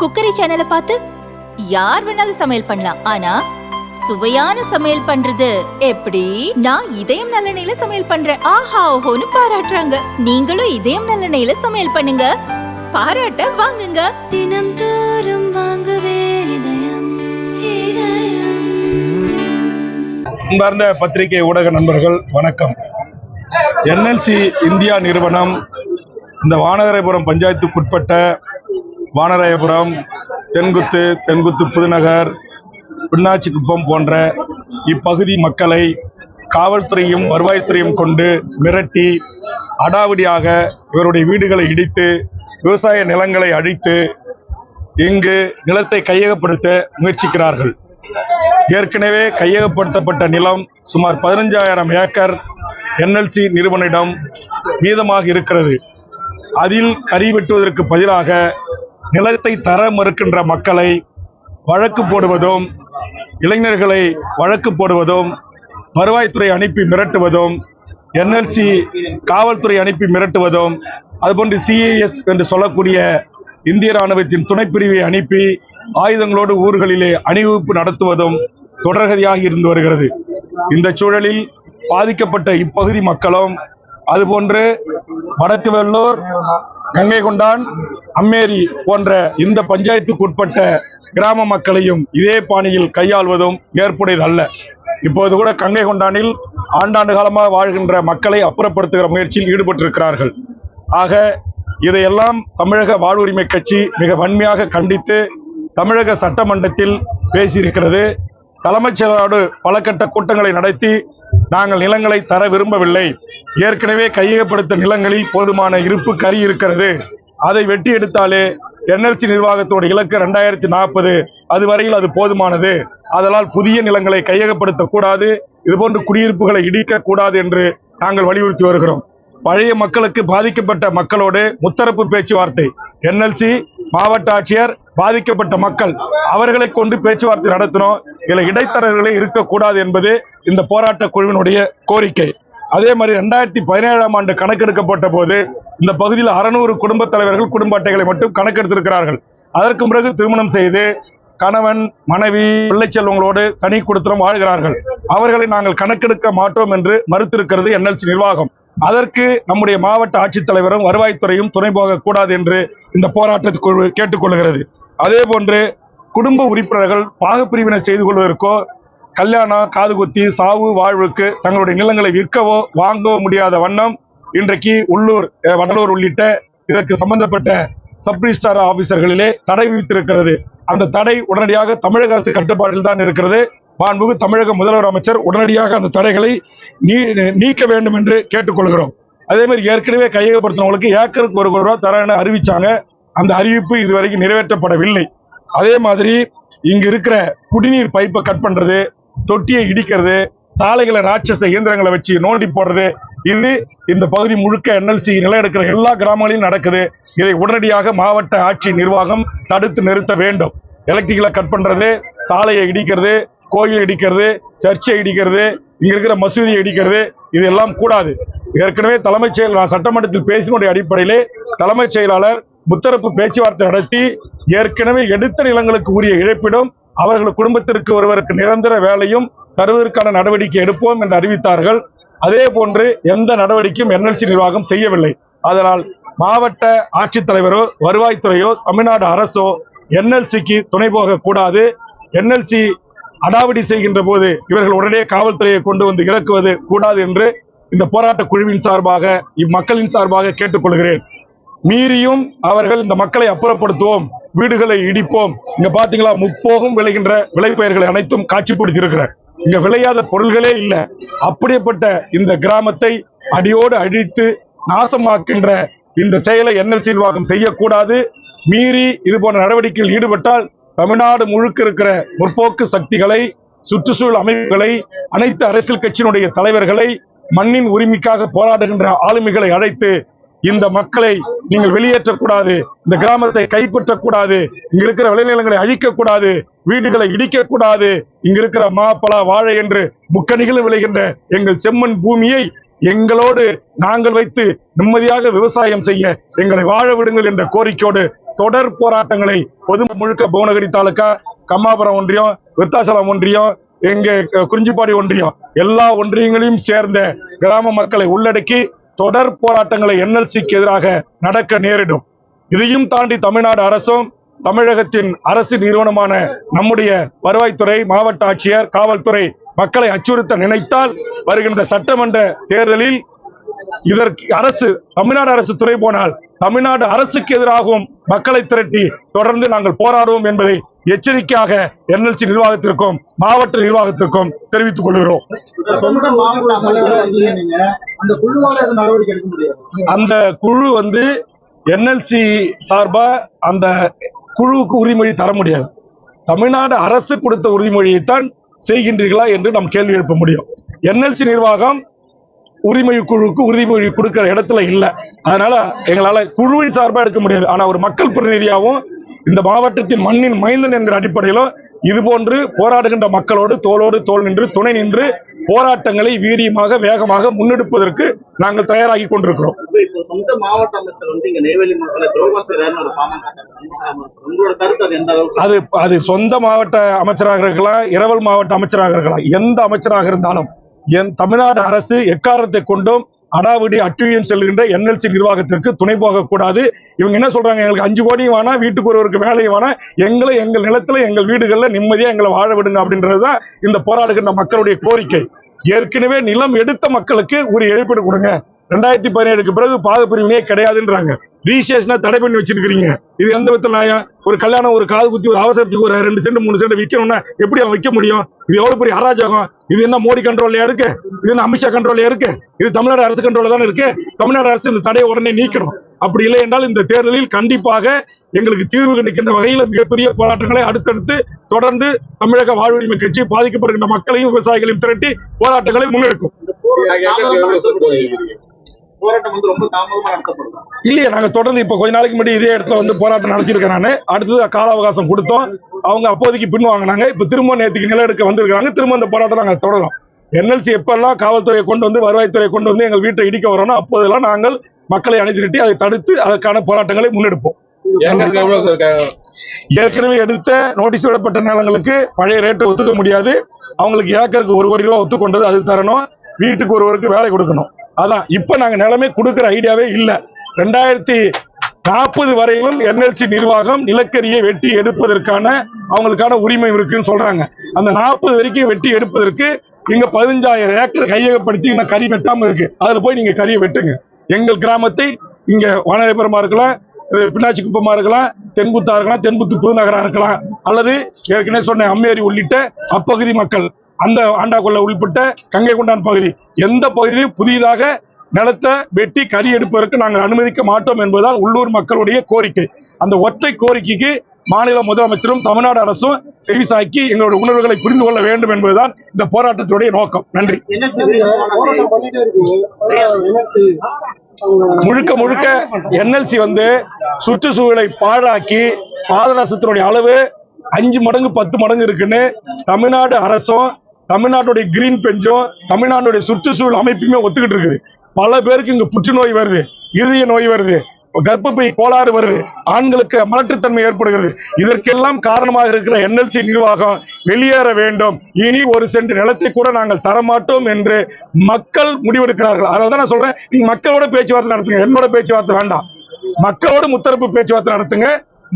Cookery சேனலை பார்த்து யார் வேணாலும் சமையல் பண்ணலாம். ஆனா சுவையான சமையல் பண்றது எப்படி? நான் இதயம் நல்லெண்ணெயில சமையல் பண்றேன். ஆஹா ஓஹோன்னு பாராட்டுறாங்க. நீங்களும் இதயம் நல்லெண்ணெயில சமையல் பண்ணுங்க. பாராட்ட வாங்குங்க. தினம் தோறும் வாங்குவே இதயம் இதயம். அன்பார்ந்த பத்திரிகை ஊடக நண்பர்கள் வணக்கம். என்எல்சி இந்தியா நிறுவனம் இந்த வானகரைபுரம் பஞ்சாயத்துக்குட்பட்ட வானராயபுரம் தென்குத்து தென்குத்து புதுநகர் பின்னாச்சிக்குப்பம் போன்ற இப்பகுதி மக்களை காவல்துறையும் வருவாய்த்துறையும் கொண்டு மிரட்டி அடாவடியாக இவருடைய வீடுகளை இடித்து விவசாய நிலங்களை அழித்து இங்கு நிலத்தை கையகப்படுத்த முயற்சிக்கிறார்கள். ஏற்கனவே கையகப்படுத்தப்பட்ட நிலம் சுமார் பதினஞ்சாயிரம் ஏக்கர் என்எல்சி நிறுவனிடம் மீதமாக இருக்கிறது. அதில் கறி வெட்டுவதற்கு பதிலாக நிலத்தை தர மறுக்கின்ற மக்களை வழக்கு போடுவதும் இளைஞர்களை வழக்கு போடுவதும் வருவாய்த்துறை அனுப்பி மிரட்டுவதும் என்எல்சி காவல்துறை அனுப்பி மிரட்டுவதும் அதுபோன்று சிஏஎஸ் என்று சொல்லக்கூடிய இந்திய ராணுவத்தின் துணைப்பிரிவை அனுப்பி ஆயுதங்களோடு ஊர்களிலே அணிவகுப்பு நடத்துவதும் தொடர்கதியாக இருந்து வருகிறது. இந்த சூழலில் பாதிக்கப்பட்ட இப்பகுதி மக்களும் அதுபோன்று வடக்கு வெள்ளூர் கங்கை கொண்டான் அம்மேரி போன்ற இந்த பஞ்சாயத்துக்கு உட்பட்ட கிராம மக்களையும் இதே பாணியில் கையாள்வதும் ஏற்புடையதல்ல. இப்போது கூட கங்கை கொண்டானில் ஆண்டாண்டு காலமாக வாழ்கின்ற மக்களை அப்புறப்படுத்துகிற முயற்சியில் ஈடுபட்டிருக்கிறார்கள். ஆக இதையெல்லாம் தமிழக வாழ்வுரிமை கட்சி மிக வன்மையாக கண்டித்து தமிழக சட்டமன்றத்தில் பேசியிருக்கிறது. தலைமைச் செயலரோடு பல கட்ட கூட்டங்களை நடத்தி நாங்கள் நிலங்களை தர விரும்பவில்லை. ஏற்கனவே கையகப்படுத்த நிலங்களில் போதுமான இருப்பு கறி இருக்கிறது. அதை வெட்டி எடுத்தாலே என்எல்சி நிர்வாகத்தோட இலக்கு ரெண்டாயிரத்தி நாற்பது. அதுவரையில் அது போதுமானது. அதனால் புதிய நிலங்களை கையகப்படுத்தக்கூடாது. இதுபோன்று குடியிருப்புகளை இடிக்க கூடாது என்று நாங்கள் வலியுறுத்தி வருகிறோம். பழைய மக்களுக்கு பாதிக்கப்பட்ட மக்களோடு முத்தரப்பு பேச்சுவார்த்தை. என்எல்சி மாவட்ட ஆட்சியர் பாதிக்கப்பட்ட மக்கள் அவர்களை கொண்டு பேச்சுவார்த்தை நடத்தினோம். இதுல இடைத்தரகர்களே இருக்கக்கூடாது என்பது இந்த போராட்ட குழுவினுடைய கோரிக்கை. அதே மாதிரி ரெண்டாயிரத்தி பதினேழாம் ஆண்டு கணக்கெடுக்கப்பட்ட போது இந்த பகுதியில் அறுநூறு குடும்ப தலைவர்கள் குடும்ப அட்டைகளை மட்டும் கணக்கெடுத்திருக்கிறார்கள். அதற்கு பிறகு திருமணம் செய்து கணவன் மனைவி பிள்ளைச்செல்வங்களோடு தனி குடுத்தனம் வாழ்கிறார்கள். அவர்களை நாங்கள் கணக்கெடுக்க மாட்டோம் என்று மறுத்திருக்கிறது என்எல்சி நிர்வாகம். அதற்கு நம்முடைய மாவட்ட ஆட்சித்தலைவரும் வருவாய்த்துறையும் துணை போகக்கூடாது என்று இந்த போராட்டத்துக்கு குழு கேட்டுக்கொள்கிறது. அதே போன்று குடும்ப உறுப்பினர்கள் பாகப்பிரிவினை செய்து கொள்வதற்கோ கல்யாணம் காதுகுத்தி சாவு வாழ்வுக்கு தங்களுடைய நிலங்களை விற்கவோ வாங்கவோ முடியாத வண்ணம் இன்றைக்கு உள்ளூர் வடலூர் உள்ளிட்ட இதற்கு சம்பந்தப்பட்ட சப் ரிஜிஸ்டார் ஆபீசர்களிலே தடை விதித்திருக்கிறது. அந்த தடை உடனடியாக தமிழக அரசு கட்டுப்பாட்டில் தான் இருக்கிறது. மாண்புமிகு தமிழக முதல்வர் அமைச்சர் உடனடியாக அந்த தடைகளை நீ- நீக்க வேண்டும் என்று கேட்டுக்கொள்கிறோம். அதே மாதிரி ஏற்கனவே கையகப்படுத்தினவங்களுக்கு ஏக்கருக்கு ஒரு கோடி தர என அறிவிச்சாங்க. அந்த அறிவிப்பு இதுவரைக்கும் நிறைவேற்றப்படவில்லை. அதே மாதிரி இங்க இருக்கிற குடிநீர் பைப்பை கட் பண்றது தொட்டியை இடிக்கிறது சாலைகளை ராட்சச இயந்திரங்களை வச்சு நோண்டி போடுறது இது இந்த பகுதி முழுக்க என்எல்சி நிலம் எடுக்கிற எல்லா கிராமங்களிலும் நடக்குது. இதை உடனடியாக மாவட்ட ஆட்சி நிர்வாகம் தடுத்து நிறுத்த வேண்டும். எலக்ட்ரிக்கலை கட் பண்றது சாலையை இடிக்கிறது கோயில் இடிக்கிறது சர்ச்சை இடிக்கிறது இங்க இருக்கிற மசூதியை இடிக்கிறது இது எல்லாம் கூடாது. ஏற்கனவே தலைமைச் செயல் நான் சட்டமன்றத்தில் பேசினுடைய அடிப்படையிலே தலைமைச் செயலாளர் முத்தரப்பு பேச்சுவார்த்தை நடத்தி ஏற்கனவே எடுத்த நிலங்களுக்கு உரிய இழப்பிடும் அவர்கள் குடும்பத்திற்கு ஒருவருக்கு நிரந்தர வேலையும் தருவதற்கான நடவடிக்கை எடுப்போம் என்று அறிவித்தார்கள். அதே போன்று எந்த நடவடிக்கையும் என்எல்சி நிர்வாகம் செய்யவில்லை. அதனால் மாவட்ட ஆட்சித்தலைவரோ வருவாய்த்துறையோ தமிழ்நாடு அரசோ என்எல்சிக்கு துணை போகக்கூடாது. என்எல்சி அடாவடி செய்கின்ற போது இவர்கள் உடனே காவல்துறையை கொண்டு வந்து இறக்குவது கூடாது என்று இந்த போராட்ட குழுவின் சார்பாக இம்மக்களின் சார்பாக கேட்டுக்கொள்கிறேன். மீறியும் அவர்கள் இந்த மக்களை அப்புறப்படுத்துவோம். வீடுகளை இடிப்போம். இங்க பாத்தீங்களா முப்போகம் விளைகின்ற விளைபயிர்களை அனைத்தும் காட்சிப்படுத்தியிருக்கிறார் இங்க விளையாத பொருள்களே இல்லை. அப்படியேப்பட்ட இந்த கிராமத்தை அடியோடு அழித்து நாசமாக்கின்ற இந்த செயலை என்எல்சி நிர்வாகம் செய்யக்கூடாது. மீறி இது போன்ற நடவடிக்கையில் ஈடுபட்டால் தமிழ்நாடு முழுக்க இருக்கிற முற்போக்கு சக்திகளை சுற்றுச்சூழல் அமைப்புகளை அனைத்து அரசியல் கட்சியினுடைய தலைவர்களை மண்ணின் உரிமைக்காக போராடுகின்ற ஆளுமைகளை அழைத்து இந்த மக்களை நீங்கள் வெளியேற்றக்கூடாது இந்த கிராமத்தை கைப்பற்றக்கூடாது இங்க இருக்கிற விளைநிலங்களை அழிக்கக்கூடாது வீடுகளை இடிக்கக்கூடாது இங்க இருக்கிற மா வாழை என்று முக்கணிகளும் விளைகின்ற எங்கள் செம்மண் பூமியை எங்களோடு நாங்கள் வைத்து நிம்மதியாக விவசாயம் செய்ய எங்களை வாழ விடுங்கள் என்ற கோரிக்கையோடு தொடர் போராட்டங்களை பொது முழுக்க புவனகிரி தாலுக்கா கம்மாபுரம் ஒன்றியம் விருத்தாசலம் ஒன்றியம் எங்க க- குறிஞ்சிப்பாடி ஒன்றியம் எல்லா ஒன்றியங்களையும் சேர்ந்த கிராம மக்களை உள்ளடக்கி தொடர் போராட்டங்களை என்எல்சிக்கு எதிராக நடக்க நேரிடும். இதையும் தாண்டி தமிழ்நாடு அரசும் தமிழகத்தின் அரசு நிறுவனமான நம்முடைய வருவாய்த்துறை மாவட்ட ஆட்சியர் காவல்துறை மக்களை அச்சுறுத்த நினைத்தால் வருகின்ற சட்டமன்ற தேர்தலில் இதற்கு அரசு தமிழ்நாடு அரசு துறை போனால் தமிழ்நாடு அரசுக்கு எதிராகவும் மக்களை திரட்டி தொடர்ந்து நாங்கள் போராடுவோம் என்பதை எச்சரிக்கையாக என்எல்சி நிர்வாகத்திற்கும் மாவட்ட நிர்வாகத்திற்கும் தெரிவித்துக் கொள்கிறோம். அந்த குழு வந்து என்எல்சி சார்பா அந்த குழுவுக்கு உறுதிமொழி தர முடியாது. தமிழ்நாடு அரசு கொடுத்த உறுதிமொழியைத்தான் செய்கின்றீர்களா என்று நாம் கேள்வி எழுப்ப முடியும். என்எல்சி நிர்வாகம் உரிமொழி குழுவுக்கு உறுதிமொழி கொடுக்கிற இடத்துல இல்ல. அதனால எங்களால குழுவின் சார்பா எடுக்க முடியாது. ஆனா ஒரு மக்கள் பிரதிநிதியாகவும் இந்த மாவட்டத்தின் மண்ணின் மைந்தன் என்கிற அடிப்படையிலும் இது போன்று போராடுகின்ற மக்களோடு தோளோடு தோள் நின்று துணை நின்று போராட்டங்களை வீரியமாக வேகமாக முன்னெடுப்பதற்கு நாங்கள் தயாராகி கொண்டிருக்கிறோம். சொந்த மாவட்ட அமைச்சர் வந்து இங்க நெய்வேலி அது அது சொந்த மாவட்ட அமைச்சராக இருக்கலாம் இரவல் மாவட்ட அமைச்சராக இருக்கலாம். எந்த அமைச்சராக இருந்தாலும் என் தமிழ்நாடு அரசு எக்காரணத்தை கொண்டும் அடாவடி அட்டுழியம் செல்கின்ற என்எல்சி நிர்வாகத்திற்கு துணை போகக்கூடாது. இவங்க என்ன சொல்றாங்க? எங்களுக்கு அஞ்சு கோடியும் வேணாம் வீட்டுக்கு ஒருவருக்கு வேலையும் வேணாம். எங்களை எங்கள் நிலத்துல எங்கள் வீடுகளில் நிம்மதியா எங்களை வாழ விடுங்க அப்படின்றது தான் இந்த போராடுகின்ற மக்களுடைய கோரிக்கை. ஏற்கனவே நிலம் எடுத்த மக்களுக்கு ஒரு இழப்பீடு கொடுங்க. ரெண்டாயிரத்தி பதினேழுக்கு பிறகு பாகப்பிரிவினையே கிடையாதுன்றாங்க. ரீசேஷனா தடை பண்ணி வச்சிருக்கீங்க இது எந்த விதத்தில் நியாயம் ஒரு கல்யாணம் ஒரு காது குத்தி ஒரு அவசரத்துக்கு ஒரு ரெண்டு சென்ட் மூணு சென்ட் விற்கணும்னா எப்படி அவன் விற்க முடியும்? இது எவ்வளவு பெரிய அராஜகம்? இது என்ன மோடி கண்ட்ரோல்லையா இருக்கு? இது என்ன அமித்ஷா கண்ட்ரோல்லையா இருக்கு? இது தமிழ்நாடு அரசு கண்ட்ரோல தானே இருக்கு? தமிழ்நாடு அரசு இந்த தடையை உடனே நீக்கணும். அப்படி இல்லை என்றால் இந்த தேர்தலில் கண்டிப்பாக எங்களுக்கு தீர்வு கிடைக்கின்ற வகையில் மிகப்பெரிய போராட்டங்களை அடுத்தடுத்து தொடர்ந்து தமிழக வாழ்வுரிமை கட்சி பாதிக்கப்படுகின்ற மக்களையும் விவசாயிகளையும் திரட்டி போராட்டங்களை முன்னெடுக்கும். போராட்டம் வந்து ரொம்ப தாமதமா நடத்தப்படுதா? இல்லையே நாங்க தொடர்ந்து இப்ப கொஞ்ச நாளைக்கு முன்னாடி இதே இடத்துல வந்து போராட்டம் நடத்தியிருக்கேன் நானு. அடுத்தது கால அவகாசம் கொடுத்தோம். அவங்க அப்போதைக்கு பின் வாங்கினாங்க. இப்ப திரும்ப நேற்றுக்கு நிலஎடுக்க வந்திருக்காங்க திரும்ப அந்த போராட்டம் நாங்கள் தொடரும். என்எல்சி எப்பெல்லாம் காவல்துறையை கொண்டு வந்து வருவாய்த்துறையை கொண்டு வந்து எங்கள் வீட்டை இடிக்க வரோனோ அப்போதெல்லாம் நாங்கள் மக்களை அணிதிரட்டி அதை தடுத்து அதற்கான போராட்டங்களை முன்னெடுப்போம். ஏற்கனவே எடுத்த நோட்டீஸ் விடப்பட்ட நிலங்களுக்கு பழைய ரேட்டை ஒத்துக்க முடியாது. அவங்களுக்கு ஏக்கருக்கு ஒரு கோடி ரூபாய் ஒத்துக்கொண்டது அது தரணும். வீட்டுக்கு ஒருவருக்கு வேலை கொடுக்கணும். அதான் இப்ப நாங்க நிலைமை கொடுக்கிற ஐடியாவே இல்லை. ரெண்டாயிரத்தி நாற்பது வரையிலும் என்எல்சி நிர்வாகம் நிலக்கரியை வெட்டி எடுப்பதற்கான அவங்களுக்கான உரிமை இருக்குன்னு சொல்றாங்க. அந்த நாற்பது வரைக்கும் வெட்டி எடுப்பதற்கு இங்க பதினஞ்சாயிரம் ஏக்கர் கையகப்படுத்தி இன்னும் கறி வெட்டாம இருக்கு. அதுல போய் நீங்க கறியை வெட்டுங்க. எங்கள் கிராமத்தை இங்க வானதிபுரமா இருக்கலாம் பின்னாச்சி குப்பமா இருக்கலாம் தென்புத்தா இருக்கலாம் தென்குத்து புதுநகரா இருக்கலாம். அல்லது ஏற்கனவே சொன்ன அம்மேரி உள்ளிட்ட அப்பகுதி மக்கள். அந்த ஆண்டாக்குள்ள உள்பட்ட கங்கை கொண்டான் பகுதி எந்த பகுதியிலும் புதிதாக நிலத்தை வெட்டி கறி எடுப்பதற்கு நாங்கள் அனுமதிக்க மாட்டோம் என்பதுதான் உள்ளூர் மக்களுடைய கோரிக்கை. அந்த ஒற்றை கோரிக்கைக்கு மாநில முதலமைச்சரும் தமிழ்நாடு அரசும் செவிசாக்கி எங்களுடைய உணர்வுகளை புரிந்து கொள்ள வேண்டும் என்பதுதான் இந்த போராட்டத்தினுடைய நோக்கம். நன்றி. முழுக்க முழுக்க என்எல்சி வந்து சுற்றுச்சூழலை பாழாக்கி பாதரசத்தினுடைய அளவு அஞ்சு மடங்கு பத்து மடங்கு இருக்குன்னு தமிழ்நாடு அரசும் தமிழ்நாட்டுடைய கிரீன் பெஞ்சும் தமிழ்நாட்டுடைய சுற்றுச்சூழல் அமைப்புமே ஒத்துக்கிட்டு இருக்குது. பல பேருக்கு இங்க புற்றுநோய் வருது இருதய நோய் வருது கர்ப்பப்பை கோளாறு வருது ஆண்களுக்கு மலட்டுத்தன்மை ஏற்படுகிறது. இதற்கெல்லாம் காரணமாக இருக்கிற என்எல்சி நிர்வாகம் வெளியேற வேண்டும். இனி ஒரு சென்று நிலத்தை கூட நாங்கள் தரமாட்டோம் என்று மக்கள் முடிவெடுக்கிறார்கள். அதனால தான் நான் சொல்றேன் நீங்க மக்களோட பேச்சுவார்த்தை நடத்துங்க. என்னோட பேச்சுவார்த்தை வேண்டாம். மக்களோட முத்தரப்பு பேச்சுவார்த்தை நடத்துங்க.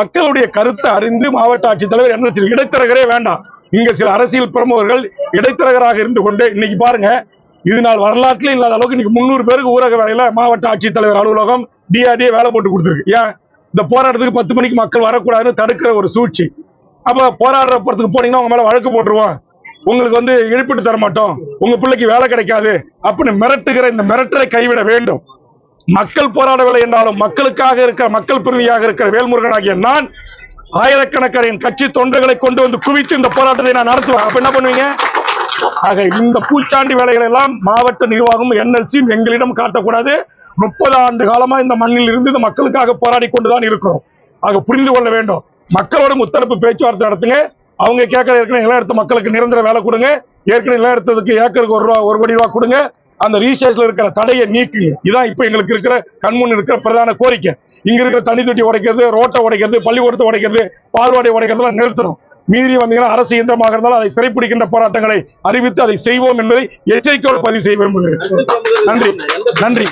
மக்களுடைய கருத்தை அறிந்து மாவட்ட ஆட்சித்தலைவர் என்எல்சி இடைத்தரகரே வேண்டாம். இங்க சில அரசியல் பிரமுகர்கள் இடைத்தரகராக இருந்து கொண்டு இன்னைக்கு பாருங்க இது நாள் வரலாற்றுல இல்லாத அளவுக்கு இன்னைக்கு முந்நூறு பேருக்கு ஊரக வேலையில மாவட்ட ஆட்சித்தலைவர் அலுவலகம் டிஆர்டிஏ வேலை போட்டு கொடுத்துருக்கு. ஏன்? இந்த போராட்டத்துக்கு பத்து மணிக்கு மக்கள் வரக்கூடாதுன்னு தடுக்கிற ஒரு சூழ்ச்சி. அப்ப போராடுற போறதுக்கு போனீங்கன்னா உங்க மேல வழக்கு போட்டுருவோம். உங்களுக்கு வந்து இழப்பீடு தர மாட்டோம். உங்க பிள்ளைக்கு வேலை கிடைக்காது அப்படின்னு மிரட்டுகிற இந்த மிரட்டலை கைவிட வேண்டும். மக்கள் போராடவில்லை என்றாலும் மக்களுக்காக இருக்கிற மக்கள் பிரதிநிதியாக இருக்கிற வேல்முருகன் ஆகிய நான் ஆயிரக்கணக்கான என் கட்சி தொண்டர்களை கொண்டு வந்து குவித்து இந்த போராட்டத்தை நான் நடத்துவேன். அப்ப என்ன பண்ணுவீங்க? ஆக இந்த பூச்சாண்டி வேலைகள் எல்லாம் மாவட்ட நிர்வாகம் என்எல்சியும் எங்களிடம் காட்டக்கூடாது. முப்பது ஆண்டு காலமா இந்த மண்ணில் இருந்து இந்த மக்களுக்காக போராடி கொண்டுதான் இருக்கிறோம். ஆக புரிந்து கொள்ள வேண்டும். மக்களோட முத்தரப்பு பேச்சுவார்த்தை நடத்துங்க. அவங்க கேட்கற ஏற்கனவே நிலம் எடுத்த மக்களுக்கு நிரந்தர வேலை கொடுங்க. ஏற்கனவே நிலம் எடுத்ததுக்கு ஏக்கருக்கு ஒரு ரூபா ஒரு கோடி ரூபா கொடுங்க. அந்த ரீசார்ஜ்ல இருக்கிற தடையை நீக்குங்க. இதான் இப்ப எங்களுக்கு இருக்கிற கண்முன் இருக்கிற பிரதான கோரிக்கை. இங்க இருக்கிற தண்ணி தொட்டி உடைக்கிறது ரோட்டை உடைக்கிறது பள்ளிக்கூடத்தை உடைக்கிறது பால்வாடி உடைக்கிறதெல்லாம் நிறுத்தணும். மீறி வந்தீங்கன்னா அரசு இயந்திரமாக இருந்தாலும் அதை சிறைப்பிடிக்கின்ற போராட்டங்களை அறிவித்து அதை செய்வோம் என்பதை எச்சரிக்கையோடு பதிவு செய்ய விரும்புகிறேன். நன்றி. நன்றி.